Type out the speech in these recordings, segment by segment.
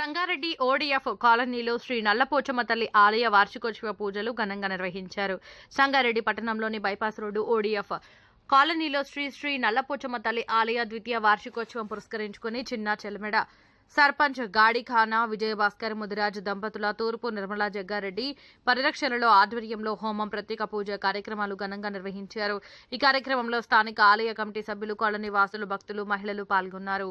Sangareddy ODF కాలనీలో శ్రీ నల్లపోచమ్మ తల్లి ఆలయ వార్షికోత్సవ పూజలు ఘనంగా నిర్వహించారు. సంగారెడ్డి పట్టణంలోని బైపాస్ రోడ్డు ఓడిఎఫ్ కాలనీలో శ్రీ శ్రీ నల్లపోచమ్మ తల్లి ఆలయ ద్వితీయ వార్షికోత్సవం పురస్కరించుకుని చిన్న చెలమెడ. సర్పంచ్ గాడిఖానా విజయభాస్కర్ ముదిరాజ్ దంపతుల తూర్పు నిర్మలా జగ్గారెడ్డి పరిరక్షణలో ఆధ్వర్యంలో హోమం ప్రత్యేక పూజ కార్యక్రమాలు ఘనంగా నిర్వహించారు. ఈ కార్యక్రమంలో స్థానిక ఆలయ కమిటీ సభ్యులు కాలనీ వాసులు భక్తులు మహిళలు పాల్గొన్నారు.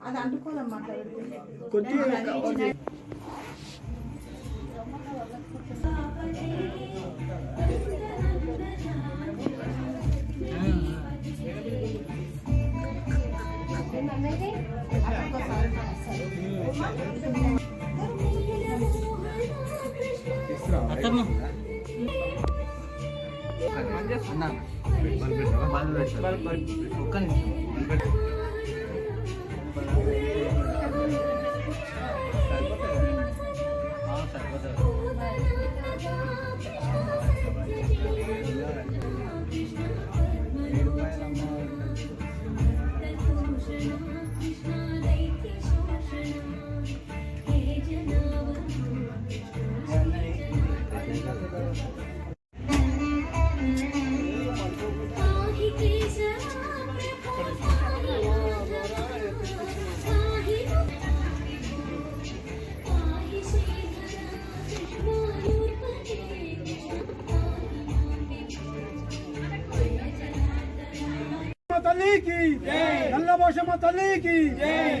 అది అంటుకోదమ్మా అట్లా పెడితే. కొద్దిగా पाहि తల్లికి. నల్లభోషమ్మ తల్లికి.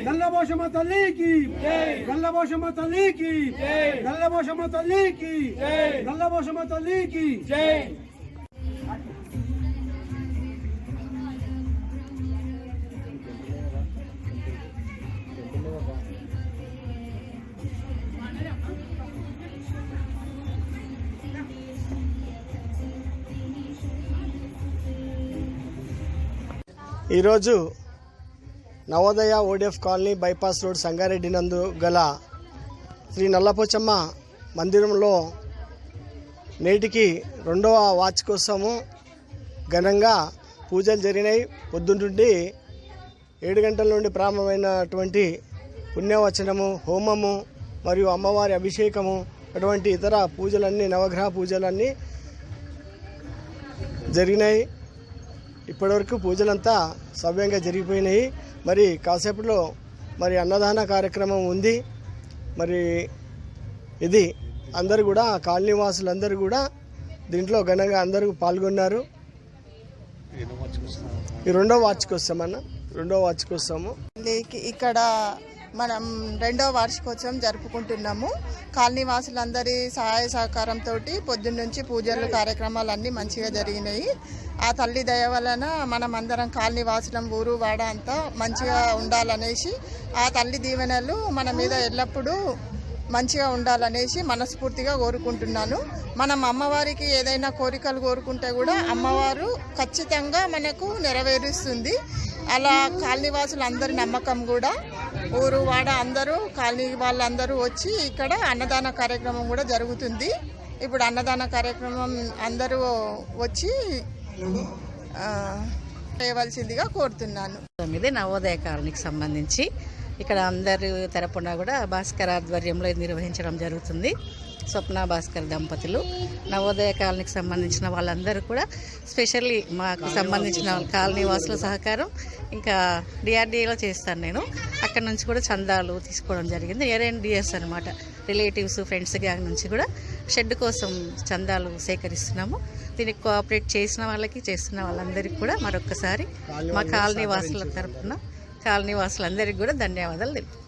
నల్లభోషమ్మ తల్లికి. నల్లభోషమ్మ తల్లికి. నల్లభోషమ్మ తల్లికి. నల్లభోషమ్మ తల్లికి. ఈరోజు Navodaya ODF colony bypass road Sangareddy నందు గల శ్రీ నల్లపోచమ్మ మందిరంలో నేటికి రెండవ వాచ్ కోసము ఘనంగా పూజలు జరిగినాయి. పొద్దుంటుండి ఏడు గంటల నుండి ప్రారంభమైనటువంటి పుణ్యవచనము హోమము మరియు అమ్మవారి అభిషేకము అటువంటి ఇతర పూజలన్నీ నవగ్రహ పూజలన్నీ జరిగినాయి. ఇప్పటివరకు పూజలంతా సవ్యంగా జరిగిపోయినాయి. మరి కాసేపట్లో మరి అన్నదాన కార్యక్రమం ఉంది. మరి ఇది అందరు కూడా కాలనీ వాసులందరూ కూడా దీంట్లో ఘనంగా అందరూ పాల్గొన్నారు. ఈ రెండో వాచ్కి వస్తామన్న రెండో వాచ్కి వస్తాము ఇక్కడ మనం రెండో వార్షికోత్సవం జరుపుకుంటున్నాము. కాలనీ వాసులందరి సహాయ సహకారంతో పొద్దున్నుంచి పూజలు కార్యక్రమాలు అన్నీ మంచిగా జరిగినాయి. ఆ తల్లి దయ వలన మనం అందరం కాలనీ వాసులం ఊరు వాడ అంతా మంచిగా ఉండాలనేసి ఆ తల్లి దీవెనలు మన మీద ఎల్లప్పుడూ మంచిగా ఉండాలనేసి మనస్ఫూర్తిగా కోరుకుంటున్నాను. మనం అమ్మవారికి ఏదైనా కోరికలు కోరుకుంటే కూడా అమ్మవారు ఖచ్చితంగా మనకు నెరవేరుస్తుంది. అలా కాలనీవాసులందరి నమ్మకం కూడా ఊరు వాడ అందరూ కాలనీ వాళ్ళందరూ వచ్చి ఇక్కడ అన్నదాన కార్యక్రమం కూడా జరుగుతుంది. ఇప్పుడు అన్నదాన కార్యక్రమం అందరూ వచ్చి చేయవలసిందిగా కోరుతున్నాను. తొమ్మిది నవోదయ కాలనీకి సంబంధించి ఇక్కడ అందరి తరపున కూడా భాస్కర్ ఆధ్వర్యంలో నిర్వహించడం జరుగుతుంది. స్వప్న భాస్కర్ దంపతులు. నవోదయ కాలనీకి సంబంధించిన వాళ్ళందరూ కూడా స్పెషల్లీ మాకు సంబంధించిన కాలనీ వాసుల సహకారం ఇంకా డిఆర్డీఏలో చేస్తాను నేను. అక్కడ నుంచి కూడా చందాలు తీసుకోవడం జరిగింది. డిఎస్ అనమాట రిలేటివ్స్ ఫ్రెండ్స్ గ్యాంగ్ నుంచి కూడా షెడ్ కోసం చందాలు సేకరిస్తున్నాము. దీనికి కోఆపరేట్ చేసిన వాళ్ళకి చేస్తున్న వాళ్ళందరికీ కూడా మరొకసారి మా కాలనీ వాసుల తరపున కాలనీ వాసులందరికీ కూడా ధన్యవాదాలు తెలుపు